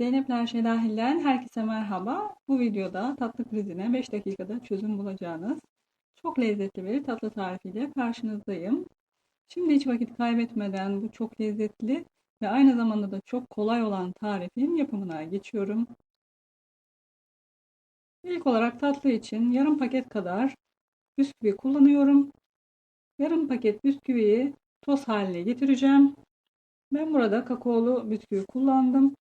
Zeynep Lerşe Dahil'den herkese merhaba. Bu videoda tatlı krizine 5 dakikada çözüm bulacağınız çok lezzetli bir tatlı tarifiyle karşınızdayım. Şimdi hiç vakit kaybetmeden bu çok lezzetli ve aynı zamanda da çok kolay olan tarifin yapımına geçiyorum. İlk olarak tatlı için yarım paket kadar bisküvi kullanıyorum. Yarım paket bisküviyi toz haline getireceğim. Ben burada kakaolu bisküvi kullandım.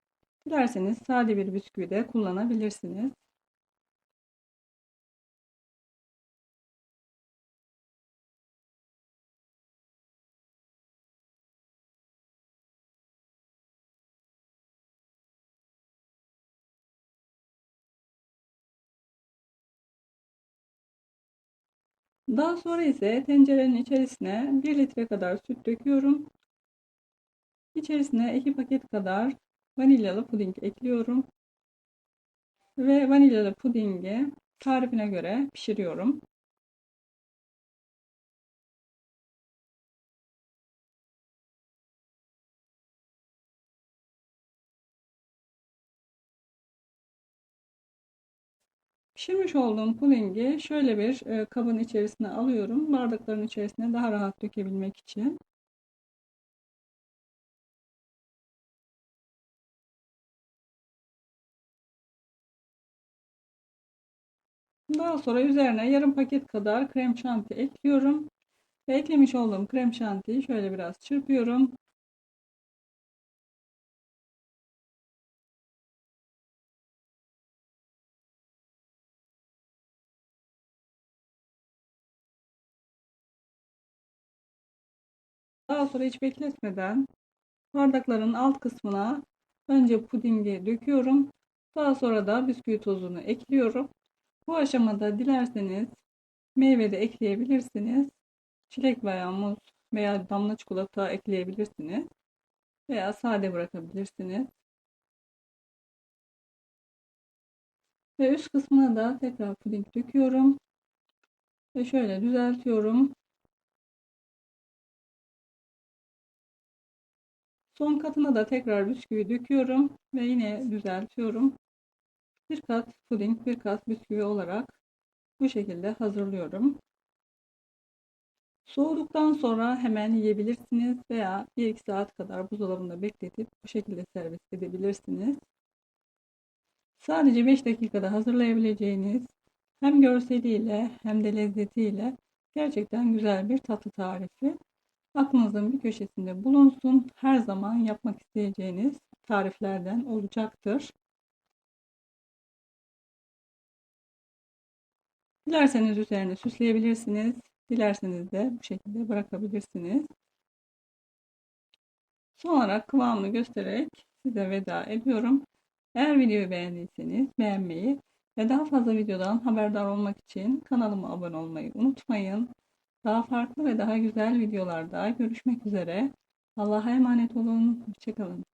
Dilerseniz sade bir bisküvi de kullanabilirsiniz. Daha sonra ise tencerenin içerisine 1 litre kadar süt döküyorum. İçerisine 2 paket kadar vanilyalı puding ekliyorum. Ve vanilyalı pudingi tarifine göre pişiriyorum. Pişirmiş olduğum pudingi şöyle bir e, kabın içerisine alıyorum. Bardakların içerisine daha rahat dökebilmek için. Daha sonra üzerine yarım paket kadar krem şanti ekliyorum. Ve eklemiş olduğum krem şantiyi şöyle biraz çırpıyorum. Daha sonra hiç bekletmeden bardakların alt kısmına önce pudingi döküyorum. Daha sonra da bisküvi tozunu ekliyorum. Bu aşamada dilerseniz meyve de ekleyebilirsiniz. Çilek veya muz veya damla çikolata ekleyebilirsiniz. Veya sade bırakabilirsiniz. Ve üst kısmına da tekrar puding döküyorum. Ve şöyle düzeltiyorum. Son katına da tekrar bisküvi döküyorum ve yine düzeltiyorum. Bir kat puding, bir kat bisküvi olarak bu şekilde hazırlıyorum. Soğuduktan sonra hemen yiyebilirsiniz veya 1-2 saat kadar buzdolabında bekletip bu şekilde servis edebilirsiniz. Sadece 5 dakikada hazırlayabileceğiniz hem görseliyle hem de lezzetiyle gerçekten güzel bir tatlı tarifi. Aklınızın bir köşesinde bulunsun. Her zaman yapmak isteyeceğiniz tariflerden olacaktır. Dilerseniz üzerine süsleyebilirsiniz. Dilerseniz de bu şekilde bırakabilirsiniz. Son olarak kıvamını göstererek size veda ediyorum. Eğer videoyu beğendiyseniz beğenmeyi ve daha fazla videodan haberdar olmak için kanalıma abone olmayı unutmayın. Daha farklı ve daha güzel videolarda görüşmek üzere. Allah'a emanet olun. Hoşçakalın.